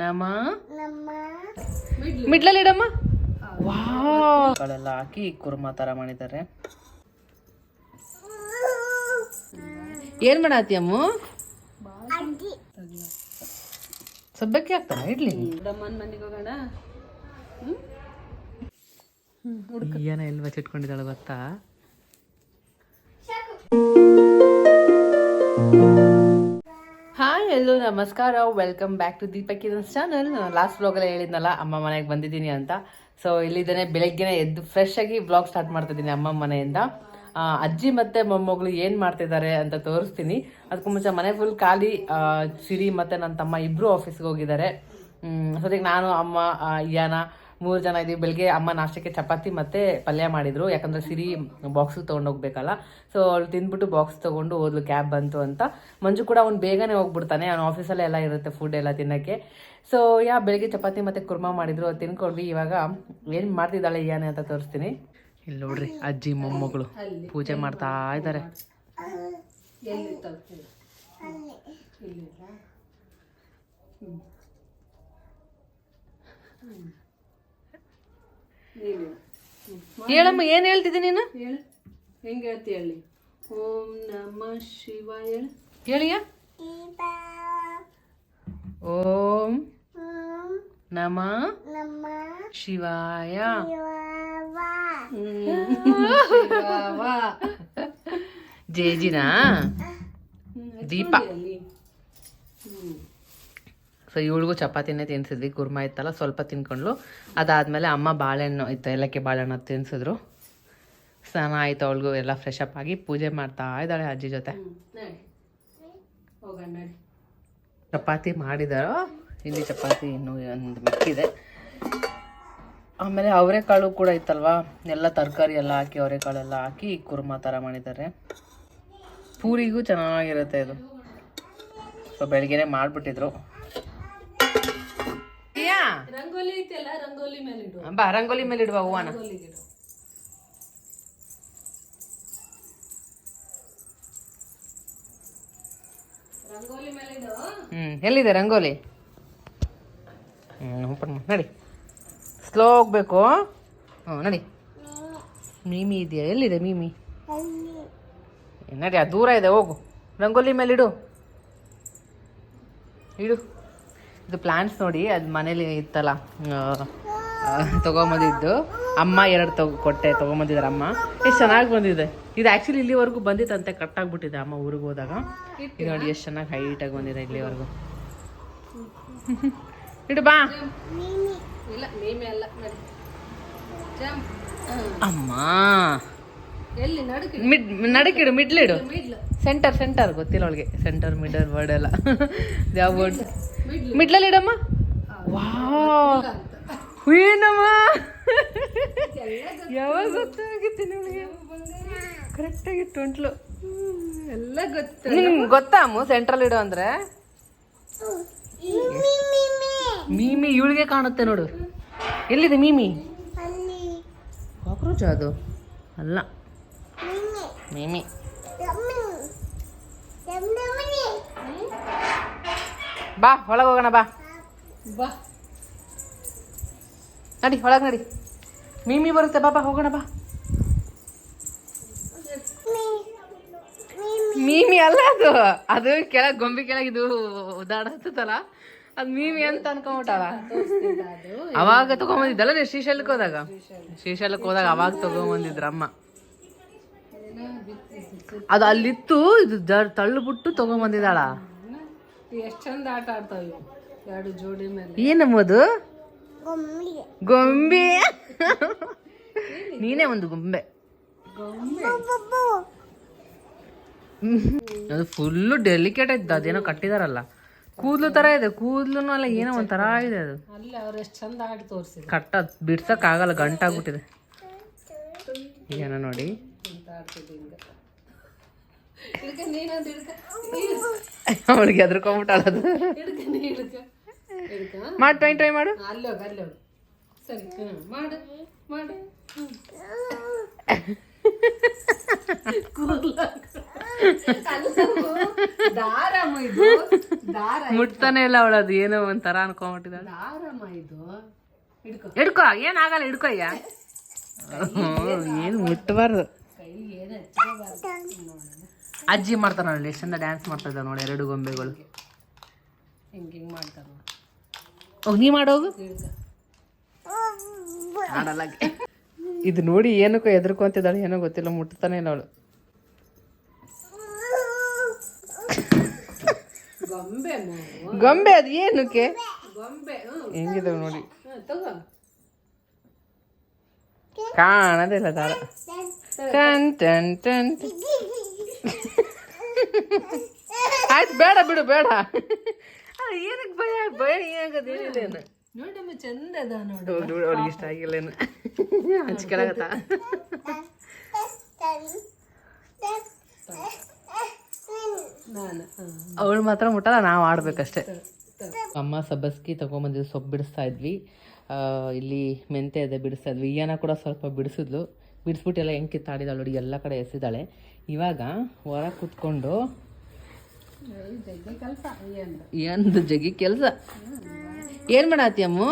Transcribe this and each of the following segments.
ನಮ ನಮ್ಮ ಮಿಡ್ಲಲ್ಲಿ ಇಡಮ್ಮ ವಾಳೆಲ್ಲ ಹಾಕಿ ಕುರ್ಮಾ ತರ ಮಾಡಿದ್ದಾರೆ. ಏನ್ ಮಾಡತಿ ಅಮ್ಮ? ಅಜ್ಜಿ ಸಬ್ಬಕ್ಕಿ ಹಾಕ್ತಾರ ಇಡ್ಲಿ? ದಮ್ಮನ ಮನೆಗೆ ಹೋಗೋಣ. ಏನ ಎಲ್ಲಿ ಬಚ್ಚಿಟ್ಕೊಂಡಿದ್ದಾಳೆ ಗೊತ್ತಾ? ಹಾಯ್ ಎಲ್ಲೋ ನಮಸ್ಕಾರ welcome back to Deepak Kiran's channel last ಬ್ಲಾಗಲ್ಲಿ ಹೇಳಿದ್ನಲ್ಲ ಅಮ್ಮ ಮನೆಗೆ ಬಂದಿದ್ದೀನಿ ಅಂತ. ಸೊ ಇಲ್ಲಿದ್ದಾನೆ ಬೆಳಗ್ಗೆನೆ ಎದ್ದು ಫ್ರೆಶ್ ಆಗಿ ಬ್ಲಾಗ್ ಸ್ಟಾರ್ಟ್ ಮಾಡ್ತಿದ್ದೀನಿ ಅಮ್ಮ ಮನೆಯಿಂದ. ಅಜ್ಜಿ ಮತ್ತೆ ಮೊಮ್ಮಗಳು ಏನು ಮಾಡ್ತಿದ್ದಾರೆ ಅಂತ ತೋರಿಸ್ತೀನಿ. ಅದಕ್ಕೂ ಮುಂಚೆ ಮನೆ ಫುಲ್ ಖಾಲಿ ಸಿರಿ ಮತ್ತೆ ನನ್ನ ತಮ್ಮ ಇಬ್ಬರು ಆಫೀಸ್ಗೆ ಹೋಗಿದ್ದಾರೆ. ಸೊ ನಾನು ಅಮ್ಮ ಆ, ಇಯಾನ ಮೂರು ಜನ ಇದೀವಿ. ಬೆಳಗ್ಗೆ ಅಮ್ಮ ನಾಷ್ಟಕ್ಕೆ ಚಪಾತಿ ಮತ್ತೆ ಪಲ್ಯ ಮಾಡಿದ್ರು. ಯಾಕಂದ್ರೆ ಸಿರಿ ಬಾಕ್ಸ್ ತಗೊಂಡು ಹೋಗ್ಬೇಕಲ್ಲ. ಸೊ ಅವ್ಳು ತಿಂದ್ಬಿಟ್ಟು ಬಾಕ್ಸ್ ತಗೊಂಡು ಹೋದ್ಲು ಕ್ಯಾಬ್ ಬಂತು ಅಂತ. ಮಂಜು ಕೂಡ ಅವ್ನು ಬೇಗನೆ ಹೋಗ್ಬಿಡ್ತಾನೆ. ಅವ್ನು ಆಫೀಸಲ್ಲೇ ಎಲ್ಲ ಇರುತ್ತೆ ಫುಡ್ ಎಲ್ಲ ತಿನ್ನಕ್ಕೆ. ಸೊ ಯಾ ಬೆಳಗ್ಗೆ ಚಪಾತಿ ಮತ್ತೆ ಕುರ್ಮಾ ಮಾಡಿದ್ರು. ಅದು ತಿನ್ಕೊಂಡ್ವಿ. ಇವಾಗ ಏನು ಮಾಡ್ತಿದ್ದಾಳೆ ಯಾನೆ ಅಂತ ತೋರಿಸ್ತೀನಿ. ಇಲ್ಲಿ ನೋಡ್ರಿ ಅಜ್ಜಿ ಮೊಮ್ಮಗಳು ಪೂಜೆ ಮಾಡ್ತಾ ಇದ್ದಾರೆ. ಹ್ಞೂ ನೀನು. ಹೇಳಮ್ಮ ಏನು ಹೇಳ್ತಿದ್ದೀನಿ ನೀನು? ಹೇಳು. ಹೆಂಗೆ ಹೇಳ್ತಿ ಹೇಳಿ? ಓಂ ನಮ ಶಿವ ಹೇಳು ಹೇಳಿಯ? ಓಂ ನಮ ಶಿವಾಯ. ಜೇಜಿನಾ ದೀಪ. ಸೊ ಇವಳಿಗೂ ಚಪಾತಿನೇ ತಿನ್ಸಿದ್ವಿ. ಕುರ್ಮಾ ಇತ್ತಲ್ಲ ಸ್ವಲ್ಪ ತಿನ್ಕೊಂಡ್ಲು ಅದಾದ್ಮೇಲೆ ಅಮ್ಮ ಬಾಳೆಹಣ್ಣು ಇತ್ತು ಏಲಕ್ಕಿ ಬಾಳೆಹಣ್ಣು ತಿನ್ಸಿದ್ರು. ಸ್ನಾನ ಆಯ್ತು ಅವಳಿಗೂ ಎಲ್ಲ ಫ್ರೆಶ್ ಅಪ್ ಆಗಿ ಪೂಜೆ ಮಾಡ್ತಾ ಇದ್ದಾಳೆ ಅಜ್ಜಿ ಜೊತೆ. ಚಪಾತಿ ಮಾಡಿದಾರೋ? ಇಲ್ಲಿ ಚಪಾತಿ ಇನ್ನು ಒಂದು ಮಿಕ್ಕಿದೆ. ಆಮೇಲೆ ಅವರೆಕಾಳು ಕೂಡ ಇತ್ತಲ್ವಾ? ಎಲ್ಲ ತರಕಾರಿ ಎಲ್ಲ ಹಾಕಿ ಅವರೆಕಾಳು ಎಲ್ಲ ಹಾಕಿ ಕುರ್ಮಾ ಥರ ಮಾಡಿದ್ದಾರೆ. ಪೂರಿಗೂ ಚೆನ್ನಾಗಿರುತ್ತೆ ಇದು. ಸೊ ಬೆಳಗ್ಗೆನೆ ಮಾಡಿಬಿಟ್ಟಿದ್ರು. ರಂಗೋಲಿ ಐತಲ್ಲ ರಂಗೋಲಿ ಮೇಲೆ ಇಡು. ಬಾ ರಂಗೋಲಿ ಮೇಲೆ ಇಡುವ ಹೂವನ. ರಂಗೋಲಿಗೆ ಇಡು ರಂಗೋಲಿ ಮೇಲೆ ಇಡು. ಹ್ಮ್ ಎಲ್ಲಿದೆ ರಂಗೋಲಿ? ಹ್ಮ್ ಓಪನ್ ಮಾಡು. ನಡಿ. ಸ್ಲೋ ಹೋಗ್ಬೇಕು. ಹ್ಞೂ ನಡಿ. ಮೀಮಿ ಇದೆಯಾ? ಎಲ್ಲಿದೆ ಮೀಮಿ? ನಡಿ ಅದು ದೂರ ಇದೆ ಹೋಗು. ರಂಗೋಲಿ ಮೇಲೆ ಇಡು. ಇಡು. ಇದು ಪ್ಲಾಂಟ್ಸ್ ನೋಡಿ ಅದು ಮನೇಲಿ ಇತ್ತಲ್ಲ ತಗೊಂಬಂದಿದ್ದು. ಅಮ್ಮ ಎರಡು ತಗೊ ಕೊಟ್ಟೆ ತಗೊಂಬಂದಿದ್ದಾರೆ ಅಮ್ಮ. ಎಷ್ಟು ಚೆನ್ನಾಗಿ ಬಂದಿದೆ. ಇದು ಆ್ಯಕ್ಚುಲಿ ಇಲ್ಲಿವರೆಗೂ ಬಂದಿತ್ತಂತೆ ಕಟ್ ಆಗ್ಬಿಟ್ಟಿದೆ ಅಮ್ಮ ಊರಿಗೆ ಹೋದಾಗ. ಇದು ನೋಡಿ ಎಷ್ಟು ಚೆನ್ನಾಗಿ ಹೈಟಾಗಿ ಬಂದಿದೆ ಇಲ್ಲಿವರೆಗೂ. ಇಡು ಬಾ. ಅಮ್ಮ. ನಡಕಿಡು ಮಿಡ್ಲಿಡು. ಮಿಡ್ಲ್. ಸೆಂಟರ್ ಸೆಂಟರ್ ಗೊತ್ತಿಲ್ಲ ಅವಳಿಗೆ. ಸೆಂಟರ್ ಮಿಡಲ್ ವರ್ಡ್ ಎಲ್ಲ. ಯಾವ ವರ್ಡ್ ಮಿಡ್ಲ್ ಮಿಡ್ಲಲ್ಲಿ ಇಡಮ್ಮ? ವಾ ಏನಮ್ಮ ಯಾವಾಗ ಗೊತ್ತಾಗಿತ್ತು ನಿಮಗೆ? ಕರೆಕ್ಟ್ ಆಗಿತ್ತು ಉಂಟ್ಲು ಎಲ್ಲ ಗೊತ್ತು. ನಿಮ್ಗೆ ಗೊತ್ತಾ ಅಮ್ಮ ಸೆಂಟ್ರಲ್ ಇಡೋ ಅಂದ್ರೆ? ಮೀಮಿ ಇವಳಿಗೆ ಕಾಣುತ್ತೆ ನೋಡು. ಎಲ್ಲಿದೆ ಮೀಮಿ? ಅಲ್ಲಿ. ಕಾಕ್ರೋಚ್ ಅದು. ಅಲ್ಲ. ಮೀಮಿ. ಬಾ ಒಳಗೆ ಹೋಗೋಣ ಬಾ. ಬಾ. ನಡಿ ಒಳಗೆ ನಡಿ. ಮೀಮಿ ಬರುತ್ತೆ ಬಾ ಬಾ ಹೋಗೋಣ ಬಾ. ಮೀಮಿ ಅಲ್ಲ ಅದು. ಅದು ಕೆಳಗೆ ಗೊಂಬೆ ಕೆಳಗೆ ಇದು ಉದಾಡತ್ತಲ್ಲ ಅದು ಮೀಮಿ ಅಂತ ಅನ್ಕೊಂಬಿಟ್ಟಲ್ಲ ಅವಾಗ ತಗೊಂಬಂದಿದ್ದಲ್ಲ ನೀವು ಶ್ರೀಶೈಲಕ್ಕೆ ಹೋದಾಗ? ಶ್ರೀಶೈಲಕ್ಕೆ ಹೋದಾಗ ಅವಾಗ ತಗೊಂಬಂದಿದ್ರ ಅಮ್ಮ ಅದು ಅಲ್ಲಿತ್ತು ಇದು ಜರ್ ತಳ್ಳುಬಿಟ್ಟು ತಗೊಂಬಂದಿದ್ದಾಳ. ಎಷ್ಟು ಚಂದ ಆಟ ಆಡ್ತಾವ ಇವು ಎರಡು ಜೋಡಿ ಮೇಲೆ. ಏನಮ್ಮದು ಗೊಂಬಿ. ಗೊಂಬೆ. ನೀನೇ ಒಂದು ಗೊಂಬೆ. ಅದು ಫುಲ್ಲು ಡೆಲಿಕೇಟ್ ಇತ್ತು ಅದೇನೋ ಕಟ್ಟಿದಾರಲ್ಲ. ಕೂದ್ಲು ತರ ಇದೆ ಕೂದ್ಲು ಅಲ್ಲ ಏನೋ ಒಂಥರ ಇದೆ ಅದು. ಅಲ್ಲಿ ಅವ್ರು ಎಷ್ಟು ಚಂದ ಆಡಿ ಕಟ್ಟ ಬಿಡ್ಸಕ್ ಆಗಲ್ಲ ಗಂಟಾಗ್ಬಿಟ್ಟಿದೆ. ಏನೋ ನೋಡಿ ಅಂತ ಆಡ್ತಿದ್ದೆ ಹಿಂಗೆ ಹಿಡ್ಕ ನೀನೊಂದು ಹಿಡ್ಕ ಅವಳಿಗೆ ಎದ್ರಕೊಂಬಿಟ್ಟಾಳ ಅದು ಮಾಡು ಹಿಡ್ಕ ಹಿಡ್ಕ ಟ್ರೈ ಟ್ರೈ ಮಾಡು ಸರಿ ಮುಟ್ತಾನೆ ಇಲ್ಲ ಅವಳದು ಏನೋ ಒಂಥರ ಅನ್ಕೊಂಬಿಟ್ಟಿದ್ದಾಳೆ. ದಾರಮ್ಮ ಇದು. ಹಿಡ್ಕೊ ಹಿಡ್ಕೋ ಏನಾಗಲ್ಲ ಹಿಡ್ಕೊ ಅಯ್ಯ ಏನು ಮುಟ್ಟಬಾರ್ದು ಕೈಗೆ ಏನು ಅಜ್ಜಿ ಮಾಡ್ತಾರ ನೋಡಿ ಎಷ್ಟು ಚಂದ ಡ್ಯಾನ್ಸ್ ಮಾಡ್ತಾ ಇದ್ದಾವೆ ನೋಡಿ ಎರಡು ಗೊಂಬೆಗಳು. ಹಿಂಗೆ ಹಿಂಗೆ ಮಾಡ್ತಾರೆ. ಹೋಗ್ ನೀ ಮಾಡೋಗು ಆಡಲ್ಲ ಇದು ನೋಡಿ ಏನಕ್ಕೋ ಹೆದರ್ಕೊಂತಿದ್ದಾಳೆ ಏನೋ ಗೊತ್ತಿಲ್ಲ ಮುಟ್ತಾನೆ ಇಲ್ಲ ಅವಳು. ಗೊಂಬೆ. ಅದು ಏನಕ್ಕೆ? ಗೊಂಬೆ ಹ್ಞೂ ನೋಡಿ. ಕಾಣದಿಲ್ಲ ತಾಳ. ಕಾಣದಿಲ್ಲ ದಾರ ಟನ್ ಟನ್ ಟನ್ ಆಯ್ತು ಬೇಡ ಬಿಡು ಬೇಡ. ಏನಕ್ಕೆ ಭಯ? ಭಯ ಏನಾಗದು? ಏನಿಲ್ಲ ನೋಡಮ್ಮ ಚಂದ ಅದ ನೋಡು ಅವ್ಳಿಗೆ ಇಷ್ಟ ಆಗಿಲ್ಲೇನು ಹಚ್ಕೊಳಗತ್ತ ನಾನು ಅವಳು ಮಾತ್ರ ಮುಟ್ಟಲ್ಲ ನಾವು ಆಡ್ಬೇಕಷ್ಟೇ. ಅಮ್ಮ ಸಬ್ಬಸ್ಗಿ ತಗೊಂಬಂದಿದ್ದು ಸೊಪ್ಪು ಬಿಡಿಸ್ತಾ ಇದ್ವಿ. ಇಲ್ಲಿ ಮೆಂತೆ ಅದೇ ಬಿಡಿಸ್ತಾ ಇದ್ವಿ. ಏನ ಕೂಡ ಸ್ವಲ್ಪ ಬಿಡಿಸಿದ್ಲು. ಬಿಡಿಸ್ಬಿಟ್ಟು ಎಲ್ಲ ಹೆಂಗೆ ಕಿತ್ತಾಡಿದಾಳು ನೋಡಿ ಎಲ್ಲ ಕಡೆ ಎಸಿದಾಳೆ. ಇವಾಗ ಹೊರ ಕೂತ್ಕೊಂಡು ಜಗ್ಗೆ ಕೆಲಸ ಏನು ಎಂದು ಜಗಿ ಕೆಲಸ? ಏನು ಮಾಡತ್ತಿ ಅಮ್ಮ?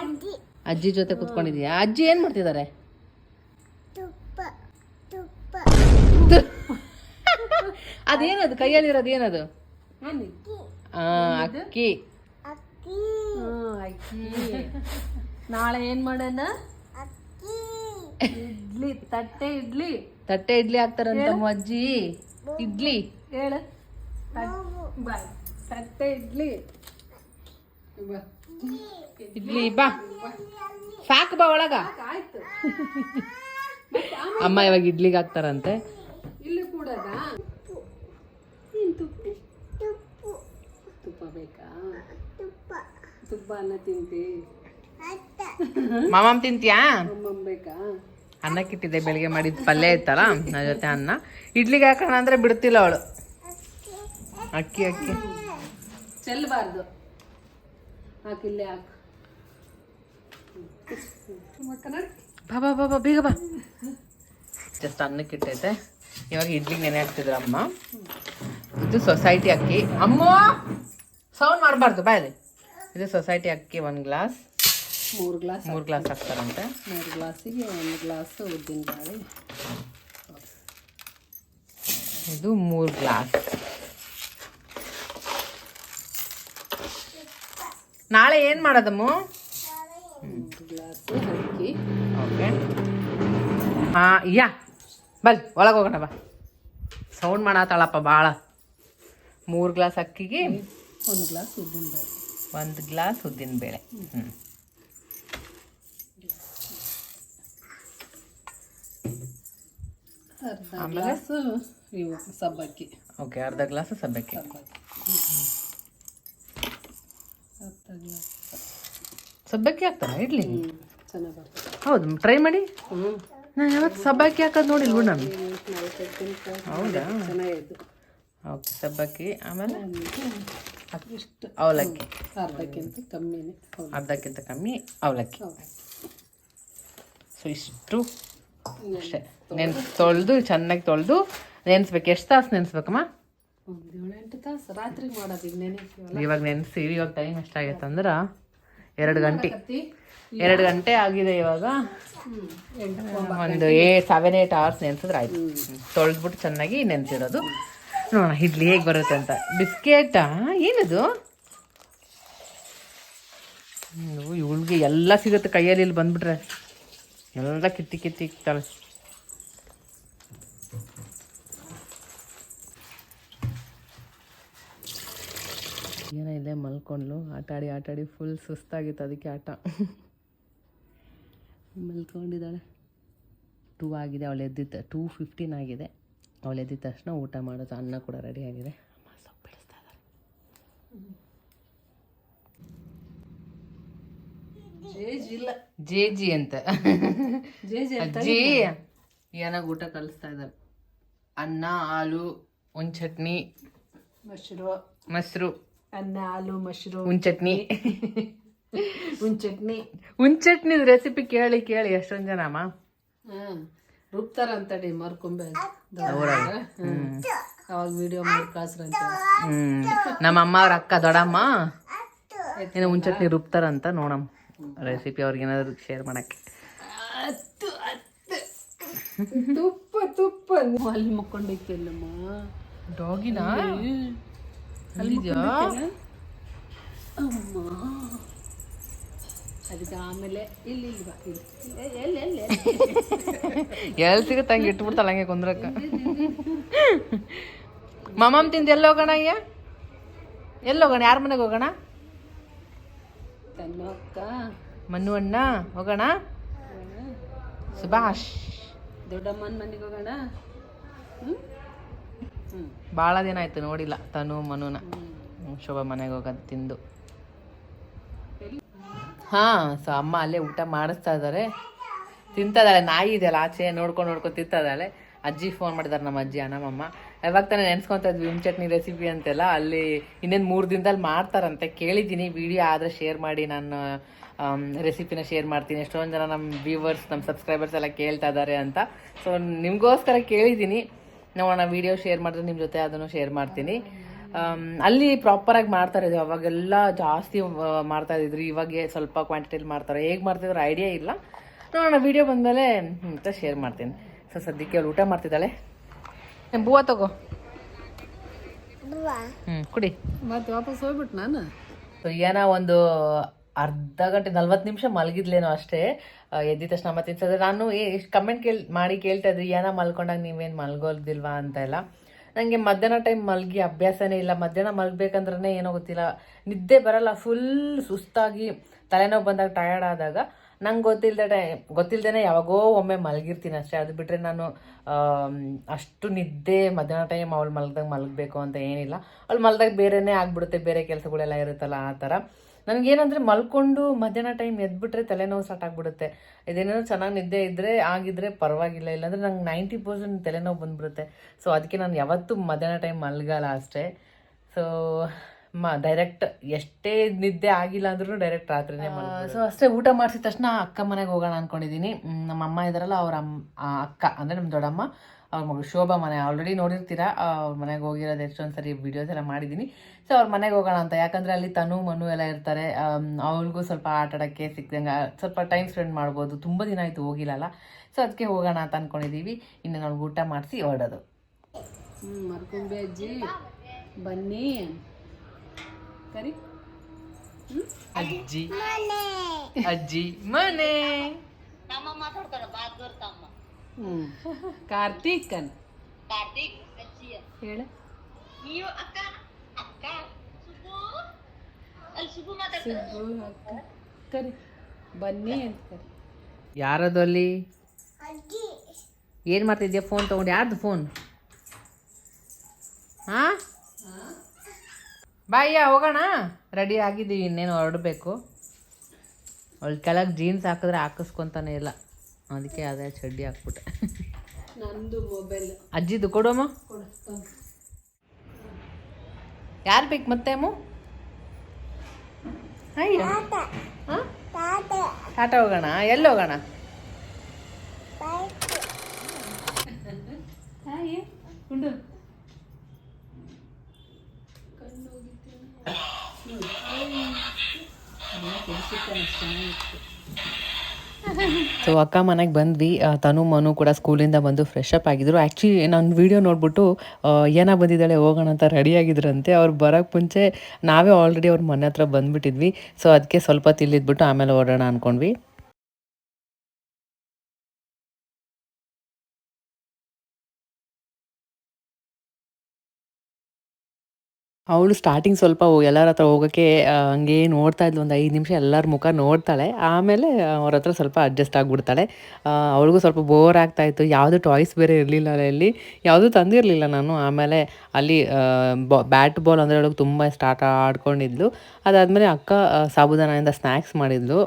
ಅಜ್ಜಿ ಅಜ್ಜಿ ಜೊತೆ ಕುತ್ಕೊಂಡಿದ್ಯಾ? ಅಜ್ಜಿ ಏನು ಮಾಡ್ತಿದ್ದಾರೆ ತುಪ್ಪ ತುಪ್ಪ ಅದೇನದು? ಕೈಯಲ್ಲಿರೋದು ಏನದು? ಅಕ್ಕಿ. ಅಕ್ಕಿ. ಹ್ಞೂ ಅಕ್ಕಿ. ನಾಳೆ ಏನು ಮಾಡೋಣ? ಅಕ್ಕಿ. ಇಡ್ಲಿ ತಟ್ಟೆ ಇಡ್ಲಿ. ತಟ್ಟೆ ಇಡ್ಲಿ ಹಾಕ್ತಾರಂತ ಅಜ್ಜಿ ಇಡ್ಲಿ. ಹೇಳು. ಬಾಯ್ ತಟ್ಟೆ ಇಡ್ಲಿ. ಬಾ. ಇಡ್ಲಿ ಬಾ. ಸಾಕು ಬಾ ಒಳಗ. ಆಯ್ತು. ಅಮ್ಮ ಇವಾಗ ಇಡ್ಲಿಗೆ ಹಾಕ್ತಾರಂತೆ. ಇಲ್ಲಿ ಕೂಡ ನೀನು ತುಪ್ಪ. ತುಪ್ಪು ತುಪ್ಪ ಬೇಕಾ? ತುಪ್ಪ ತುಪ್ಪ ಅನ್ನ ತಿಂತಿ. ಮಾಮ ಮಾಮಮ್ ತಿಂತ್ಯಾ? ಅನ್ನಕ್ಕಿಟ್ಟಿದ್ದೆ ಬೆಳಿಗ್ಗೆ ಮಾಡಿದ ಪಲ್ಯ ಇತ್ತಲ್ಲ ನನ್ನ ಜೊತೆ ಅನ್ನ. ಇಡ್ಲಿಗೆ ಹಾಕೋಣ ಅಂದ್ರೆ ಬಿಡ್ತಿಲ್ಲ ಅವಳು. ಅಕ್ಕಿ ಅಕ್ಕಿ. ಚೆಲ್ಲಬಾರ್ದು ಹಾಕಿಲ್ಲೇ ಹಾಕು. ಬಾಬಾ ಬಾ ಬೇಗ ಜಸ್ಟ್ ಅನ್ನಕ್ಕಿಟ್ಟೈತೆ. ಇವಾಗ ಇಡ್ಲಿಗೆ ನೆನೆ ಹಾಕ್ತಿದ್ರು ಅಮ್ಮ. ಇದು ಸೊಸೈಟಿ ಅಕ್ಕಿ. ಅಮ್ಮ! ಸೌಂಡ್ ಮಾಡಬಾರ್ದು ಬಾಯಲ್ಲಿ ಇದು ಸೊಸೈಟಿ ಅಕ್ಕಿ ಒಂದು ಗ್ಲಾಸ್. ಮೂರು ಗ್ಲಾಸ್ ಮೂರು ಗ್ಲಾಸ್ ಹಾಕ್ತಾರಂತೆ. ಮೂರು ಗ್ಲಾಸಿಗೆ ಒಂದು ಗ್ಲಾಸ್ ಉದ್ದಿನ ಬೇಳೆ. ಇದು ಮೂರು ಗ್ಲಾಸ್. ನಾಳೆ ಏನು ಮಾಡೋದಮ್ಮ? ಗ್ಲಾಸು ಗ್ಲಾಸ್ ಅಕ್ಕಿ. ಓಕೆ. ಹಾಂ ಯಾ ಬಲ್ ಒಳಗೆ ಹೋಗೋಣ ಬಾ. ಸೌಂಡ್ ಮಾಡತ್ತಾಳಪ್ಪ ಭಾಳ ಮೂರು ಗ್ಲಾಸ್ ಅಕ್ಕಿಗೆ ಒಂದು ಗ್ಲಾಸ್ ಉದ್ದಿನ ಬೇಳೆ. ಒಂದು ಗ್ಲಾಸ್ ಉದ್ದಿನ ಬೇಳೆ. ಹ್ಞೂ ಅರ್ಧ ಗ್ಲಾಸು ಇವು ಸಬ್ಬಕ್ಕಿ. ಓಕೆ ಅರ್ಧ ಗ್ಲಾಸ್ ಸಬ್ಬಕ್ಕಿ. ಸಬ್ಬಕ್ಕಿ. ಹಾಕ್ತಾರ ಇಡ್ಲಿ? ಹೌದು ಟ್ರೈ ಮಾಡಿ. ನಾನು ಯಾವತ್ತು ಸಬ್ಬಕ್ಕಿ ಹಾಕೋದು ನೋಡಿಲ್ವ ನಾನು? ಹೌದಾ? ಓಕೆ ಸಬ್ಬಕ್ಕಿ ಆಮೇಲೆ? ಇಷ್ಟು. ಅವಲಕ್ಕಿ. ಅರ್ಧಕ್ಕಿಂತ ಕಮ್ಮಿನೇ. ಅರ್ಧಕ್ಕಿಂತ ಕಮ್ಮಿ ಅವಲಕ್ಕಿ. ಸೊ ಇಷ್ಟು. ಅಷ್ಟೇ. ನೆನ್ಸ್ ತೊಳೆದು ಚೆನ್ನಾಗಿ ತೊಳೆದು ನೆನೆಸ್ಬೇಕು. ಎಷ್ಟು ತಾಸು ನೆನೆಸ್ಬೇಕಮ್ಮ? ಇವಾಗ ನೆನೆಸಿ ಇವಾಗ ಟೈಮ್ ಎಷ್ಟಾಗೈತೆ ಅಂದ್ರೆ ಎರಡು ಗಂಟೆ. ಎರಡು ಗಂಟೆ ಆಗಿದೆ ಇವಾಗ. ಒಂದು ಏ ಸೆವೆನ್ ಏಟ್ ಅವರ್ಸ್ ನೆನೆಸಿದ್ರೆ ಆಯ್ತು. ತೊಳೆದ್ಬಿಟ್ಟು ಚೆನ್ನಾಗಿ ನೆನೆಸಿರೋದು. ನೋಡೋಣ ಇಡ್ಲಿ ಹೇಗೆ ಬರುತ್ತೆ ಅಂತ. ಬಿಸ್ಕೆಟಾ ಏನದು? ಇವಳಿಗೆ ಎಲ್ಲ ಸಿಗುತ್ತೆ ಕೈಯಲ್ಲಿ ಇಲ್ಲಿ ಬಂದ್ಬಿಟ್ರೆ. ಎಲ್ಲ ಕಿತ್ತಿ ಕಿತ್ತಿ ಇಕ್ತಾಳೆ. ಏನೋ ಇಲ್ಲೇ ಮಲ್ಕೊಂಡ್ಲು. ಆಟಾಡಿ ಆಟಾಡಿ ಫುಲ್ ಸುಸ್ತಾಗಿತ್ತು ಅದಕ್ಕೆ ಆಟ. ಮಲ್ಕೊಂಡಿದ್ದಾಳೆ. ಟೂ ಆಗಿದೆ, ಅವಳು ಎದ್ದಿದ್ದ ಟೂ ಫಿಫ್ಟೀನ್ ಆಗಿದೆ. ಅವಳು ಎದ್ದಿದ್ದ ತಕ್ಷಣ ಊಟ ಮಾಡೋದು, ಅನ್ನ ಕೂಡ ರೆಡಿ ಆಗಿದೆ. ಅಮ್ಮ ಸೊಪ್ಪು ಇದ್ದಾರೆ. ಜೇಜ್ ಅಂತ. ಜೇಜ್ ಅಜ್ಜಿ ಏನಾಗ ಊಟ ಕಲಿಸ್ತಾ ಇದ್ದಾರೆ? ಅನ್ನ ಹಾಲು ಒಂದ್ ಚಟ್ನಿ. ಮೊಸರು. ಮೊಸರು. ಅನ್ನ ಹಾಲು ಮೊಸರು. ಒಂದ್ ಚಟ್ನಿ. ಒಂದ್ ಚಟ್ನಿ. ಒಂದ್ ಚಟ್ನಿದ ರೆಸಿಪಿ ಕೇಳಿ ಕೇಳಿ ಎಷ್ಟೊಂದ್ ಜನ ಅಮ್ಮ. ಹಾಂ ರುಬ್ತಾರ ಅಂತಡಿ ಮರ್ಕೊಂಬೆ ಅವಾಗ ವಿಡಿಯೋ ಮಾಡಿ ಕಳ್ಸ್ರಂತ ನಮ್ಮ ಅಮ್ಮ ಅವ್ರ ಅಕ್ಕ ದೊಡ್ಡಮ್ಮ. ಏನೋ ಚಟ್ನಿ ರುಬ್ತಾರಂತ ನೋಡಮ್ಮ. ರೆಸಿಪಿ ಅವ್ರಿಗೆ ಏನಾದ್ರು ಶೇರ್ ಮಾಡಕ್ಕೆ. ತುಪ್ಪ ತುಪ್ಪ. ಅಲ್ಲಿ ಮಕ್ಕೊಂಡೈತಿಲ್ಲಮ್ಮ ಡಾಗಿನ ಅಮ್ಮ. ಅದಕ್ಕೆ ಆಮೇಲೆ ಇಲ್ಲಿ ಎಲ್ಲಿ ಎಲ್ಲಿ ಸಿಗುತ್ತೆ ಹಂಗೆ ಇಟ್ಬಿಡ್ತಾಳ ಹಂಗೆ ಕುಂದ್ರಕ್ಕ. ಮಮ್ಮಮ್ ತಿಂದು ಎಲ್ಲಿ ಹೋಗೋಣ ಅಯ್ಯ ಎಲ್ಲಿ ಹೋಗೋಣ? ಯಾರ ಮನೆಗೆ ಹೋಗೋಣ? ಮನ್ನು ಅಣ್ಣ ಹೋಗೋಣ? ಸುಭಾಷ್. ದೊಡ್ಡಮ್ಮನ ಮನೆಗೆ ಹೋಗೋಣ? ಭಾಳ ದಿನ ಆಯ್ತು ನೋಡಿಲ್ಲ ತನು ಮನುನ. ಶೋಭ ಶೋಭಾ ಮನೆಗೆ ಹೋಗೋದು ತಿಂದು. ಹಾಂ ಸೊ ಅಮ್ಮ ಅಲ್ಲೇ ಊಟ ಮಾಡಿಸ್ತಾ ಇದ್ದಾರೆ ತಿಂತಾ ಇದ್ದಾಳೆ ನಾಯಿ ಇದೆಯಲ್ಲ ಆಚೆ ನೋಡ್ಕೊಂಡು ನೋಡ್ಕೊಂಡು ತಿಂತಾ ಇದ್ದಾಳೆ ಅಜ್ಜಿ ಫೋನ್ ಮಾಡಿದ್ದಾರೆ ನಮ್ಮ ಅಜ್ಜಿ ನಮ್ಮಮ್ಮ ಯಾವಾಗ ತಾನೇ ನೆನ್ಸ್ಕೊತಾ ಇದ್ವಿ ವಿಮ್ ಚಟ್ನಿ ರೆಸಿಪಿ ಅಂತೆಲ್ಲ, ಅಲ್ಲಿ ಇನ್ನೇನು ಮೂರು ದಿನದಲ್ಲಿ ಮಾಡ್ತಾರಂತೆ. ಕೇಳಿದ್ದೀನಿ ವಿಡಿಯೋ ಆದರೆ ಶೇರ್ ಮಾಡಿ, ನಾನು ರೆಸಿಪಿನ ಶೇರ್ ಮಾಡ್ತೀನಿ. ಎಷ್ಟೊಂದು ಜನ ನಮ್ಮ ವ್ಯೂವರ್ಸ್ ನಮ್ಮ ಸಬ್ಸ್ಕ್ರೈಬರ್ಸ್ ಎಲ್ಲ ಕೇಳ್ತಾ ಇದ್ದಾರೆ ಅಂತ. ಸೊ ನಿಮಗೋಸ್ಕರ ಕೇಳಿದ್ದೀನಿ. ನೋಡೋಣ ವಿಡಿಯೋ ಶೇರ್ ಮಾಡಿದ್ರೆ ನಿಮ್ಮ ಜೊತೆ ಅದನ್ನು ಶೇರ್ ಮಾಡ್ತೀನಿ. ಅಲ್ಲಿ ಪ್ರಾಪರಾಗಿ ಮಾಡ್ತಾರೆ ಇದು. ಅವಾಗೆಲ್ಲ ಜಾಸ್ತಿ ಮಾಡ್ತಾ ಇದ್ರು ಇವಾಗ ಸ್ವಲ್ಪ ಕ್ವಾಂಟಿಟಿಲಿ ಮಾಡ್ತಾರೆ. ಹೇಗೆ ಮಾಡ್ತಿದ್ರು ಐಡಿಯಾ ಇಲ್ಲ. ನೋಡೋಣ ವಿಡಿಯೋ ಬಂದಮೇಲೆ ಅಂತ ಶೇರ್ ಮಾಡ್ತೀನಿ. ಸೊ ಸದ್ಯಕ್ಕೆ ಅವಳು ಊಟ ಮಾಡ್ತಿದ್ದಾಳೆ. ಬೂವ ತಗೋ. ಹ್ಞೂ ಕುಡಿ. ಮತ್ತೆ ವಾಪಸ್ ಹೋಗ್ಬಿಟ್ಟು ನಾನು? ಏನೋ ಒಂದು ಅರ್ಧ ಗಂಟೆ ನಲ್ವತ್ತು ನಿಮಿಷ ಮಲಗಿದ್ಲೇನೋ ಅಷ್ಟೇ. ಎದ್ದ ಎದ್ದಿದ ತಕ್ಷಣ ಮತ್ತೆ ನಾನು ಎಷ್ಟು ಕಮೆಂಟ್ ಕೇಳ್ ಮಾಡಿ ಕೇಳ್ತಾ ಇದ್ರಿ ಏನೋ ಮಲ್ಕೊಂಡಾಗ ನೀವೇನು ಮಲ್ಗೋಲ್ದಿಲ್ವಾ ಅಂತ ಎಲ್ಲ. ನನಗೆ ಮಧ್ಯಾಹ್ನ ಟೈಮ್ ಮಲಗಿ ಅಭ್ಯಾಸನೇ ಇಲ್ಲ. ಮಧ್ಯಾಹ್ನ ಮಲಗಬೇಕಂದ್ರೆ ಏನೋ ಗೊತ್ತಿಲ್ಲ. ನಿದ್ದೆ ಬರಲ್ಲ ಫುಲ್ ಸುಸ್ತಾಗಿ ತಲೆನೋವು ಬಂದಾಗ ಟಯರ್ಡ್ ಆದಾಗ ನಂಗೆ ಗೊತ್ತಿಲ್ಲದೆ ಗೊತ್ತಿಲ್ಲದೇ ಯಾವಾಗೋ ಒಮ್ಮೆ ಮಲಗಿರ್ತೀನಿ ಅಷ್ಟೇ. ಅದು ಬಿಟ್ಟರೆ ನಾನು ಅಷ್ಟು ನಿದ್ದೆ ಮಧ್ಯಾಹ್ನ ಟೈಮ್ ಅವಳು ಮಲಗ್ದಾಗ ಮಲಗಬೇಕು ಅಂತ ಏನಿಲ್ಲ. ಅವಳು ಮಲ್ದಾಗ ಬೇರೆನೇ ಆಗಿಬಿಡುತ್ತೆ, ಬೇರೆ ಕೆಲಸಗಳೆಲ್ಲ ಇರುತ್ತಲ್ಲ ಆ ಥರ. ನನಗೇನಂದರೆ ಮಲ್ಕೊಂಡು ಮಧ್ಯಾಹ್ನ ಟೈಮ್ ಎದ್ಬಿಟ್ರೆ ತಲೆನೋವು ಸ್ಟಾರ್ಟ್ ಆಗಿಬಿಡುತ್ತೆ. ಇದೇನೋ ಚೆನ್ನಾಗಿ ನಿದ್ದೆ ಇದ್ದರೆ ಆಗಿದ್ರೆ ಪರವಾಗಿಲ್ಲ. ಇಲ್ಲಾಂದರೆ ನಂಗೆ ನೈಂಟಿ ಪರ್ಸೆಂಟ್ ತಲೆನೋವು ಬಂದ್ಬಿಡುತ್ತೆ. ಸೊ ಅದಕ್ಕೆ ನಾನು ಯಾವತ್ತೂ ಮಧ್ಯಾಹ್ನ ಟೈಮ್ ಮಲಗಲ್ಲ ಅಷ್ಟೇ. ಸೊ ಮ ಡೈರೆಕ್ಟ್ ಎಷ್ಟೇ ನಿದ್ದೆ ಆಗಿಲ್ಲ ಅಂದ್ರೂ ಡೈರೆಕ್ಟ್ ರಾತ್ರಿನೇ ಸೊ ಅಷ್ಟೇ ಊಟ ಮಾಡಿಸಿದ ತಕ್ಷಣ ಅಕ್ಕ ಮನೆಗೆ ಹೋಗೋಣ ಅನ್ಕೊಂಡಿದ್ದೀನಿ ನಮ್ಮ ಅಮ್ಮ ಇದ್ರಲ್ಲ ಅವ್ರ ಅಮ್ಮ ಅಕ್ಕ ಅಂದರೆ ನಮ್ಮ ದೊಡ್ಡಮ್ಮ ಅವ್ರ ಮಗಳು ಶೋಭಾ ಮನೆ ಆಲ್ರೆಡಿ ನೋಡಿರ್ತೀರಾ ಅವ್ರ ಮನೆಗೆ ಹೋಗಿರೋದು ಎಷ್ಟೊಂದು ಸರಿ ವಿಡಿಯೋಸ್ ಎಲ್ಲ ಮಾಡಿದ್ದೀನಿ ಸೊ ಅವ್ರ ಮನೆಗೆ ಹೋಗೋಣ ಅಂತ ಯಾಕಂದರೆ ಅಲ್ಲಿ ತನು ಮನು ಎಲ್ಲ ಇರ್ತಾರೆ. ಅವ್ರಿಗೂ ಸ್ವಲ್ಪ ಆಟ ಆಡೋಕ್ಕೆ ಸ್ವಲ್ಪ ಟೈಮ್ ಸ್ಪೆಂಡ್ ಮಾಡ್ಬೋದು. ತುಂಬ ದಿನ ಆಯಿತು ಹೋಗಿಲ್ಲಲ್ಲ. ಸೊ ಅದಕ್ಕೆ ಹೋಗೋಣ ಅಂತ ಅಂದ್ಕೊಂಡಿದ್ದೀವಿ ಇನ್ನು ನಾವು ಊಟ ಮಾಡಿಸಿ ಹೊರಡೋದು. ಹ್ಞೂ ಮರ್ಕೊಂಬೆ ಅಜ್ಜಿ. ಬನ್ನಿ. ಕರಿ ಅಜ್ಜಿ. ಅಜ್ಜಿ. ಮನೆ. ಕಾರ್ತಿಕ್ ಕಾರ್ತೀಕನ್ ಹೇಳ. ಕರಿ. ಬನ್ನಿ ಅಂತ ಕರಿ. ಯಾರದು ಅಲ್ಲಿ? ಅಜ್ಜಿ. ಏನು ಮಾಡ್ತಿದ್ಯಾ? ಫೋನ್ ತಗೊಂಡು. ಯಾರ್ದು ಫೋನ್ ಹಾಂ? ಬಾಯ್ಯ ಹೋಗೋಣ? ರೆಡಿ ಆಗಿದ್ದೀವಿ ಇನ್ನೇನು ಹೊರಡಬೇಕು. ಅವಳು ಕೆಳಗೆ ಜೀನ್ಸ್ ಹಾಕಿದ್ರೆ ಹಾಕಿಸ್ಕೊತಾನೆ ಇಲ್ಲ. ಅದಕ್ಕೆ ಅದೇ ಚಡ್ಡಿ ಹಾಕ್ಬಿಟ್ಟೆ. ನಂದು ಮೊಬೈಲ್ ಅಜ್ಜಿದು ಕೊಡೋಮ್ಮ ಕೊಡು ಯಾರು ಬೇಕು ಮತ್ತೆ ಅಮ್ಮ? ಅಯ್ಯೋ. ಹಾಂ? ಟಾಟ ಟಾಟಾ ಹೋಗೋಣ? ಎಲ್ಲಿ ಹೋಗೋಣ? ಸೊ ಅಕ್ಕ ಮನೆಗೆ ಬಂದ್ವಿ. ತನು ಮನು ಕೂಡ ಸ್ಕೂಲಿಂದ ಬಂದು ಫ್ರೆಶ್ ಅಪ್ ಆಗಿದ್ರು. ಆ್ಯಕ್ಚುಲಿ ನಾನು ವಿಡಿಯೋ ನೋಡ್ಬಿಟ್ಟು ಏನ ಬಂದಿದ್ದಾಳೆ ಹೋಗೋಣ ಅಂತ ರೆಡಿ ಆಗಿದ್ರಂತೆ. ಅವ್ರು ಬರೋಕ್ಕೆ ಮುಂಚೆ ನಾವೇ ಆಲ್ರೆಡಿ ಅವ್ರ ಮನೆ ಹತ್ರ ಬಂದ್ಬಿಟ್ಟಿದ್ವಿ ಸೊ ಅದಕ್ಕೆ ಸ್ವಲ್ಪ ತಿಳಿದ್ಬಿಟ್ಟು ಆಮೇಲೆ ಓಡೋಣ ಅಂದ್ಕೊಂಡ್ವಿ ಅವಳು ಸ್ಟಾರ್ಟಿಂಗ್ ಸ್ವಲ್ಪ ಎಲ್ಲರ ಹತ್ರ ಹೋಗೋಕ್ಕೆ ಹಂಗೆ ನೋಡ್ತಾ ಇದ್ಲು. ಒಂದು ಐದು ನಿಮಿಷ ಎಲ್ಲರ ಮುಖ ನೋಡ್ತಾಳೆ. ಆಮೇಲೆ ಅವ್ರ ಹತ್ರ ಸ್ವಲ್ಪ ಅಡ್ಜಸ್ಟ್ ಆಗಿಬಿಡ್ತಾಳೆ. ಅವಳಿಗೂ ಸ್ವಲ್ಪ ಬೋರ್ ಆಗ್ತಾಯಿತ್ತು ಯಾವುದು ಟಾಯ್ಸ್ ಬೇರೆ ಇರಲಿಲ್ಲ ಅಲ್ಲಿ. ಯಾವುದೂ ತಂದಿರಲಿಲ್ಲ ನಾನು. ಆಮೇಲೆ ಅಲ್ಲಿ ಬ್ಯಾಟ್ ಬಾಲ್ ಅಂದರೆ ಅವಳಿಗೆ ತುಂಬ ಸ್ಟಾರ್ಟ್ ಆಡ್ಕೊಂಡಿದ್ಲು. ಅದಾದಮೇಲೆ ಅಕ್ಕ ಸಾಬುದಾನದಿಂದ ಸ್ನ್ಯಾಕ್ಸ್ ಮಾಡಿದ್ಲು.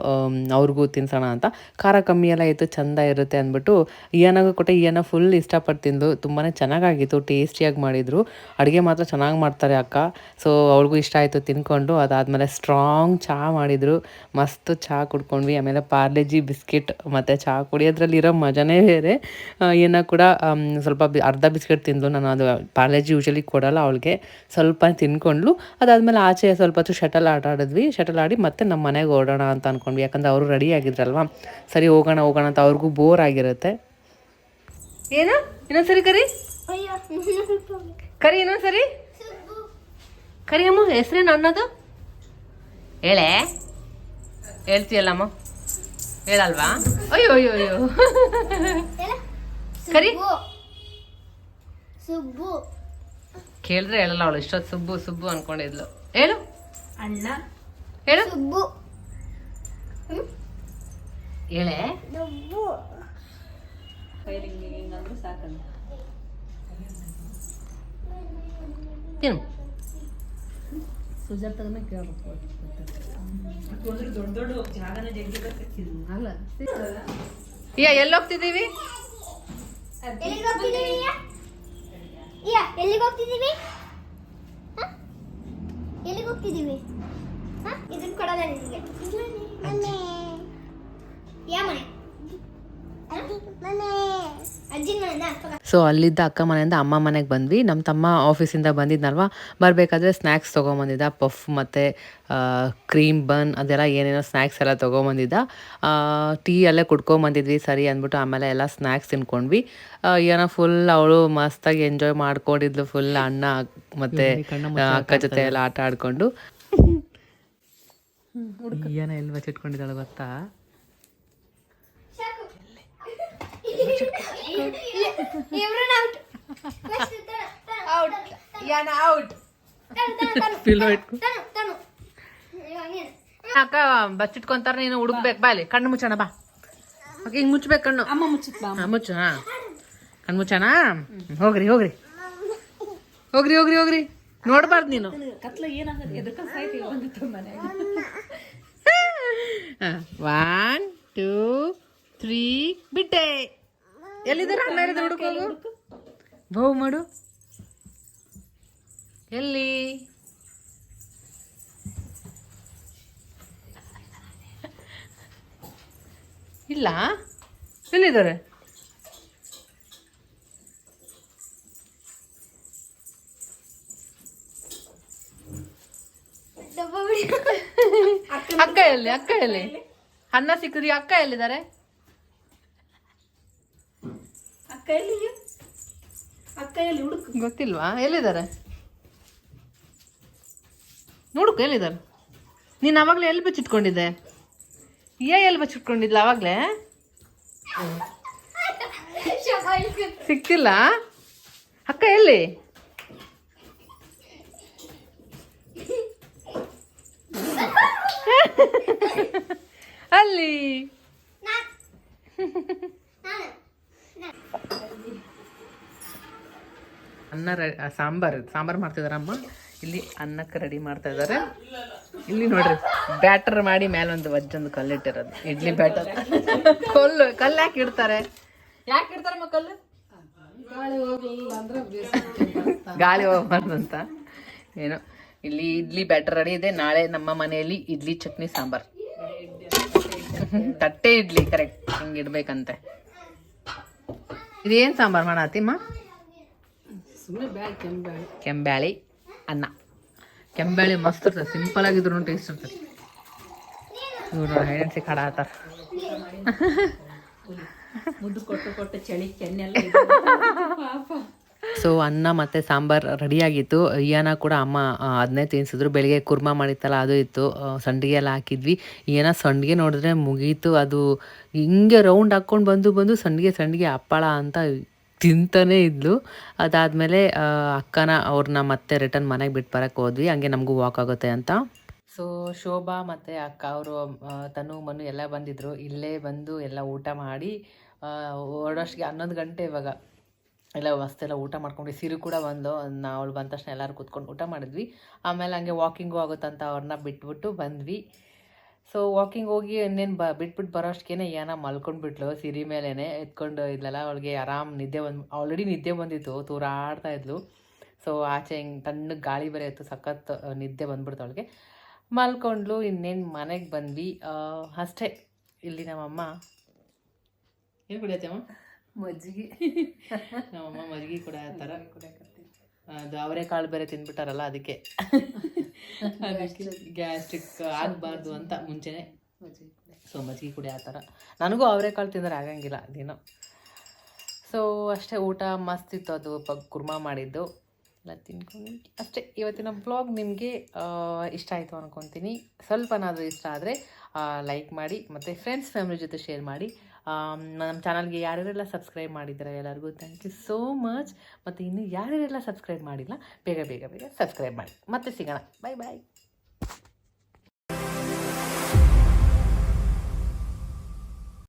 ಅವ್ರಿಗೂ ತಿನ್ಸೋಣ ಅಂತ. ಖಾರ ಕಮ್ಮಿ ಎಲ್ಲ ಇತ್ತು, ಚಂದ ಇರುತ್ತೆ ಅಂದ್ಬಿಟ್ಟು ಇಯನಾಗೂ ಕೊಟ್ಟೆ. ಇಯನ ಫುಲ್ ಇಷ್ಟಪಟ್ಟು ತಿಂದು ತುಂಬಾ ಚೆನ್ನಾಗಾಗಿತ್ತು ಟೇಸ್ಟಿಯಾಗಿ ಮಾಡಿದರು. ಅಡುಗೆ ಮಾತ್ರ ಚೆನ್ನಾಗಿ ಮಾಡ್ತಾರೆ ಅಕ್ಕ. ಸೊ ಅವ್ಳಿಗೂ ಇಷ್ಟ ಆಯಿತು ತಿನ್ಕೊಂಡು ಅದಾದಮೇಲೆ ಸ್ಟ್ರಾಂಗ್ ಚಹಾ ಮಾಡಿದರು. ಮಸ್ತ್ ಚಹಾ ಕುಡ್ಕೊಂಡ್ವಿ. ಆಮೇಲೆ ಪಾರ್ಲೆಜಿ ಬಿಸ್ಕೆಟ್ ಮತ್ತು ಚಹಾ ಕುಡಿಯೋದ್ರಲ್ಲಿರೋ ಮಜಾನೇ ಬೇರೆ. ಏನೋ ಕೂಡ ಸ್ವಲ್ಪ ಬಿ ಅರ್ಧ ಬಿಸ್ಕೆಟ್ ತಿಂದು ನಾನು. ಅದು ಪಾರ್ಲೆಜಿ ಯೂಶಲಿ ಕೊಡಲ್ಲ ಅವಳಿಗೆ. ಸ್ವಲ್ಪ ತಿನ್ಕೊಂಡ್ಲು. ಅದಾದಮೇಲೆ ಆಚೆ ಸ್ವಲ್ಪ ಹೊತ್ತು ಶಟಲ್ ಆಟ ಆಡಿದ್ವಿ. ಶಟಲ್ ಆಡಿ ಮತ್ತೆ ನಮ್ಮ ಮನೆಗೆ ಓಡೋಣ ಅಂತ ಅಂದ್ಕೊಂಡ್ವಿ ಯಾಕಂದ್ರೆ ಅವರು ರೆಡಿ ಆಗಿದ್ರಲ್ವ. ಸರಿ ಹೋಗೋಣ ಹೋಗೋಣ ಅಂತ ಅವ್ರಿಗೂ ಬೋರ್ ಆಗಿರುತ್ತೆ. ಏನು? ಇನ್ನೊಂದ್ಸರಿ ಕರಿ? ಅಯ್ಯೋ ಕರಿ ಇನ್ನೊಂದ್ಸರಿ? ಕರಿ ಅಮ್ಮ ಹೆಸ್ರೇನು ಅನ್ನೋದು? ಹೇಳೇ? ಹೇಳ್ತೀಯಲ್ಲಮ್ಮ? ಹೇಳಲ್ವಾ? ಅಯ್ಯೋ ಅಯ್ಯೋ ಅಯ್ಯೋ. ಕರಿ. ಸುಬ್ಬು. ಕೇಳಿದ್ರೆ ಹೇಳಲ್ಲ ಅವಳು ಇಷ್ಟೊತ್ತು ಸುಬ್ಬು ಸುಬ್ಬು ಅನ್ಕೊಂಡಿದ್ಲು. ಹೇಳು. ಅಣ್ಣ. ಹೇಳು. ಸುಬ್ಬು. ಹೇಳೆ? ಸುಬ್ಬು ಸಾಕಂತ ತಿನ್ನು ಸುಜಾತನ ಕೇಳ್ಬೇಕು ದೊಡ್ಡ ದೊಡ್ಡ ಜಾಗನ ಜಗ್ಗಿ ಅಲ್ಲ ಈಗ ಎಲ್ಲಿ ಹೋಗ್ತಿದ್ದೀವಿ ಎಲ್ಲಿಗೆ ಹೋಗ್ತಿದ್ದೀವಿ ಎಲ್ಲಿಗೆ ಹೋಗ್ತಿದ್ದೀವಿ? ಹ? ಎಲ್ಲಿಗೆ ಹೋಗ್ತಿದ್ದೀವಿ? ಹ? ಇದನ್ನ ಕೊಡಲ್ಲ ನಿಮಗೆ. ಯಾ ಮನೆ ಮನೆ ಅಜ್ಜಿನ ಮನೆನಾ? ತಗೋ. ಸೊ ಅಲ್ಲಿದ್ದ ಅಕ್ಕ ಮನೆಯಿಂದ ಅಮ್ಮ ಮನೆಗೆ ಬಂದ್ವಿ. ನಮ್ಮ ತಮ್ಮ ಆಫೀಸಿಂದ ಬಂದಿದ್ನಲ್ವಾ? ಬರಬೇಕಾದ್ರೆ ಸ್ನ್ಯಾಕ್ಸ್ ತೊಗೊಂಬಂದಿದ್ದ. ಪಫ್ ಮತ್ತು ಕ್ರೀಮ್ ಬನ್ ಅದೆಲ್ಲ ಏನೇನೋ ಸ್ನ್ಯಾಕ್ಸ್ ಎಲ್ಲ ತೊಗೊಂಬಂದಿದ್ದ. ಟೀ ಅಲ್ಲೇ ಕುಡ್ಕೊಂಬಂದಿದ್ವಿ. ಸರಿ ಅಂದ್ಬಿಟ್ಟು ಆಮೇಲೆ ಎಲ್ಲ ಸ್ನ್ಯಾಕ್ಸ್ ತಿನ್ಕೊಂಡ್ವಿ. ಏನೋ ಫುಲ್ ಅವಳು ಮಸ್ತಾಗಿ ಎಂಜಾಯ್ ಮಾಡ್ಕೊಂಡಿದ್ಲು. ಫುಲ್ ಅಣ್ಣ ಮತ್ತು ಅಕ್ಕ ಜೊತೆ ಎಲ್ಲ ಆಟ ಆಡಿಕೊಂಡು ಏನೋ ಎಲ್ಲಿ ಬಚ್ಚಿಟ್ಕೊಂಡಿದ್ದಾಳೆ ಗೊತ್ತಾ ಸಾಕು. ಇವ್ರನ್ನ out. First Tanu, Tanu, out Tanu, Tanu, Tanu. Pillow ಇಟ್ಕೊ ತನು, ತನು. ಇವಾಗ ನೀನು. ಅಕ್ಕ ಬಚ್ಚಿಟ್ಕೊಂತಾರ ನೀನು ಹುಡುಕ್ಬೇಕು. ಬಾ ಕಣ್ಣು ಮುಚ್ಚಣ ಬಾ. ಓಕೆ ಹಿಂಗೆ ಮುಚ್ಚಬೇಕು ಕಣ್ಣು. ಅಮ್ಮ ಮುಚ್ಚು ಹಾಂ. ಕಣ್ಣು ಮುಚ್ಚೋಣ? ಹೋಗ್ರಿ ಹೋಗ್ರಿ. ಹೋಗ್ರಿ ಹೋಗ್ರಿ ಹೋಗ್ರಿ. ನೋಡ್ಬಾರ್ದು ನೀನು. ಒನ್ ಟೂ ತ್ರೀ ಬಿಟ್ಟೆ. ಎಲ್ಲಿದ್ದಾರೆ? ಹುಡುಕೋಗು ಬಹು ಮಾಡು. ಎಲ್ಲಿ? ಇಲ್ಲ. ಎಲ್ಲಿದ್ದಾರೆ? ಅಕ್ಕ ಎಲ್ಲಿ? ಅಕ್ಕ ಎಲ್ಲಿ? ಅನ್ನ ಸಿಕ್ಕಿದ್ರಿ ಅಕ್ಕ ಎಲ್ಲಿದ್ದಾರೆ? ಅಕ್ಕ ಎಲ್ಲಿ ಅಕ್ಕ ಎಲ್ಲಿ ಹುಡುಕು. ಗೊತ್ತಿಲ್ವಾ? ಎಲ್ಲಿದ್ದಾರೆ? ನೋಡಕ್ ಎಲ್ಲಿದ್ದಾರೆ? ನೀನು ಅವಾಗಲೇ ಎಲ್ಲಿ ಬಚ್ಚಿಟ್ಕೊಂಡಿದ್ದೆ ಏ ಎಲ್ಲಿ ಬಚ್ಚಿಟ್ಕೊಂಡಿದ್ಲ ಅವಾಗಲೇ ಶಬಾಯಿಸ್ಕೊ. ಸಿಕ್ತಿಲ್ಲ? ಅಕ್ಕ ಎಲ್ಲಿ? ಅಲ್ಲಿ. ಅನ್ನ ರೆ ಸಾಂಬಾರು ಸಾಂಬಾರು ಮಾಡ್ತಿದಾರೆ ಅಮ್ಮ ಇಲ್ಲಿ ಅನ್ನಕ್ಕೆ ರೆಡಿ ಮಾಡ್ತಾ ಇದ್ದಾರೆ ಇಲ್ಲಿ ನೋಡ್ರಿ ಬ್ಯಾಟರ್ ಮಾಡಿ ಮೇಲೆ ಒಂದು ವಜ್ಜೊಂದು ಕಲ್ಲಿಟ್ಟಿರೋದು. ಇಡ್ಲಿ ಬ್ಯಾಟರ್. ಕಲ್ಲು ಕಲ್ಲು ಯಾಕೆ ಇಡ್ತಾರೆ? ಯಾಕೆ ಇಡ್ತಾರಮ್ಮ ಕಲ್ಲು? ಗಾಳಿ ಹೋಗ್ಬಾರ್ದು ಅಂತ ಏನೋ ಇಲ್ಲಿ ಇಡ್ಲಿ ಬ್ಯಾಟರ್ ರೆಡಿ ಇದೆ. ನಾಳೆ ನಮ್ಮ ಮನೆಯಲ್ಲಿ ಇಡ್ಲಿ ಚಟ್ನಿ ಸಾಂಬಾರ್. ತಟ್ಟೆ ಇಡ್ಲಿ ಕರೆಕ್ಟ್ ಹಿಂಗೆ ಇಡ್ಬೇಕಂತೆ. ಇದೇನು ಸಾಂಬಾರು ಮಾಡತ್ತೀಮ್ಮ ಕೆಂಬ್ಯಾಳಿ. ಅನ್ನ. ಕೆಂಬ್ಯಾಳಿ ಮಸ್ತ್ ಇರ್ತದೆ. ಸಿಂಪಲ್ ಆಗಿದ್ರು ಟೇಸ್ಟ್ ಇರ್ತದೆ. ಇವ್ರು ಹಾಡಾತಾರ. ಮುದ್ದು ಕೊಟ್ಟು ಕೊಟ್ಟು ಚಳಿ ಕೆನ್ನೆಲ್ಲ ಪಾಪ. ಸೊ ಅನ್ನ ಮತ್ತು ಸಾಂಬಾರು ರೆಡಿಯಾಗಿತ್ತು ಈಯನ ಕೂಡ ಅಮ್ಮ ಅದನ್ನೇ ತಿನ್ಸಿದ್ರು. ಬೆಳಿಗ್ಗೆ ಕುರ್ಮಾ ಮಾಡಿತ್ತಲ್ಲ ಅದು ಇತ್ತು. ಸಂಡಿಗೆ ಎಲ್ಲ ಹಾಕಿದ್ವಿ. ಈಯನ ಸಂಡಿಗೆ ನೋಡಿದ್ರೆ ಮುಗೀತು. ಅದು ಹಿಂಗೆ ರೌಂಡ್ ಹಾಕ್ಕೊಂಡು ಬಂದು ಬಂದು ಸಂಡಿಗೆ ಸಂಡಿಗೆ ಹಪ್ಪಳ ಅಂತ ತಿಂತಾನೇ ಇದ್ಲು. ಅದಾದಮೇಲೆ ಅಕ್ಕನ ಅವ್ರನ್ನ ಮತ್ತೆ ರಿಟರ್ನ್ ಮನೆಗೆ ಬಿಟ್ಟು ಬರೋಕ್ಕೆ ಹೋದ್ವಿ. ಹಂಗೆ ನಮಗೂ ವಾಕ್ ಆಗುತ್ತೆ ಅಂತ. ಸೊ ಶೋಭಾ ಮತ್ತು ಅಕ್ಕ ಅವರು ತನು ಮನು ಎಲ್ಲ ಬಂದಿದ್ದರು ಇಲ್ಲೇ ಬಂದು ಎಲ್ಲ ಊಟ ಮಾಡಿ ಹೊರಡೋಷ್ಟಿಗೆ ಹನ್ನೊಂದು ಗಂಟೆ ಇವಾಗ. ಎಲ್ಲ ವಸ್ತೆಲ್ಲ ಊಟ ಮಾಡ್ಕೊಂಡು, ಸಿರು ಕೂಡ ಬಂದು ನಾವು ಅವಳು ಬಂದ ತಕ್ಷಣ ಎಲ್ಲರೂ ಕೂತ್ಕೊಂಡು ಊಟ ಮಾಡಿದ್ವಿ. ಆಮೇಲೆ ಹಂಗೆ ವಾಕಿಂಗು ಆಗುತ್ತಂತ ಅವ್ರನ್ನ ಬಿಟ್ಬಿಟ್ಟು ಬಂದ್ವಿ. ಸೊ ವಾಕಿಂಗ್ ಹೋಗಿ ಇನ್ನೇನು ಬ ಬಿಟ್ಬಿಟ್ಟು ಬರೋಷ್ಟಕ್ಕೇನೆ ಏನ ಮಲ್ಕೊಂಡ್ಬಿಟ್ಲು ಸಿರಿ ಮೇಲೇ ಎತ್ಕೊಂಡು ಇದ್ಲಲ್ಲ ಅವಳಿಗೆ ಆರಾಮ್ ನಿದ್ದೆ ಬಂದು ಆಲ್ರೆಡಿ ನಿದ್ದೆ ಬಂದಿತ್ತು ತೂರಾಡ್ತಾ ಇದ್ಲು. ಸೊ ಆಚೆ ಹಿಂಗೆ ತಣ್ಣಗೆ ಗಾಳಿ ಬೇರೆ ಇತ್ತು ಸಖತ್ ನಿದ್ದೆ ಬಂದ್ಬಿಡ್ತು ಅವಳಿಗೆ. ಮಲ್ಕೊಂಡ್ಲು ಇನ್ನೇನು ಮನೆಗೆ ಬಂದ್ವಿ. ಅಷ್ಟೇ. ಇಲ್ಲಿ ನಮ್ಮಮ್ಮ. ಏನು ಕುಡಿಯತ್ತಮ್ಮ ಮಜ್ಜಿಗೆ. ನಮ್ಮಮ್ಮ ಮಜ್ಜಿಗೆ ಕೂಡ ಆ ಥರ ಅದು ಅವರೆಕಾಳು ಬೇರೆ ತಿಂದ್ಬಿಟ್ಟಾರಲ್ಲ ಅದಕ್ಕೆ. ಗ್ಯಾಸ್ಟ್ರಿಕ್ ಆಗಬಾರ್ದು ಅಂತ ಮುಂಚೆನೆ. ಸೊ ಮಜ್ಜಿಗೆ ಕುಡಿ ಆ ಥರ. ನನಗೂ ಅವರೆಕಾಳು ತಿಂದರೆ ಆಗಂಗಿಲ್ಲ ಅದೇನೋ. ಸೊ ಅಷ್ಟೇ ಊಟ ಮಸ್ತ್ ಇತ್ತು ಅದು. ಪ ಕುರ್ಮಾ ಮಾಡಿದ್ದು. ಎಲ್ಲ ತಿನ್ಕೊಂಡು ಅಷ್ಟೇ. ಇವತ್ತಿನ ಬ್ಲಾಗ್ ನಿಮಗೆ ಇಷ್ಟ ಆಯಿತು ಅನ್ಕೊತೀನಿ. ಸ್ವಲ್ಪನಾದರೂ ಇಷ್ಟ ಆದರೆ ಲೈಕ್ ಮಾಡಿ ಮತ್ತು ಫ್ರೆಂಡ್ಸ್ ಫ್ಯಾಮಿಲಿ ಜೊತೆ ಶೇರ್ ಮಾಡಿ. ನಮ್ಮ ಚಾನಲ್ಗೆ ಯಾರ್ಯಾರೆಲ್ಲ ಸಬ್ಸ್ಕ್ರೈಬ್ ಮಾಡಿದ್ದಾರೆ ಎಲ್ಲರಿಗೂ ಥ್ಯಾಂಕ್ ಯು ಸೋ ಮಚ್ ಮತ್ತು ಇನ್ನು ಯಾರ್ಯಾರೆಲ್ಲ ಸಬ್ಸ್ಕ್ರೈಬ್ ಮಾಡಿಲ್ಲ, ಬೇಗ ಬೇಗ ಬೇಗ ಸಬ್ಸ್ಕ್ರೈಬ್ ಮಾಡಿ. ಮತ್ತೆ ಸಿಗೋಣ. ಬಾಯ್ ಬಾಯ್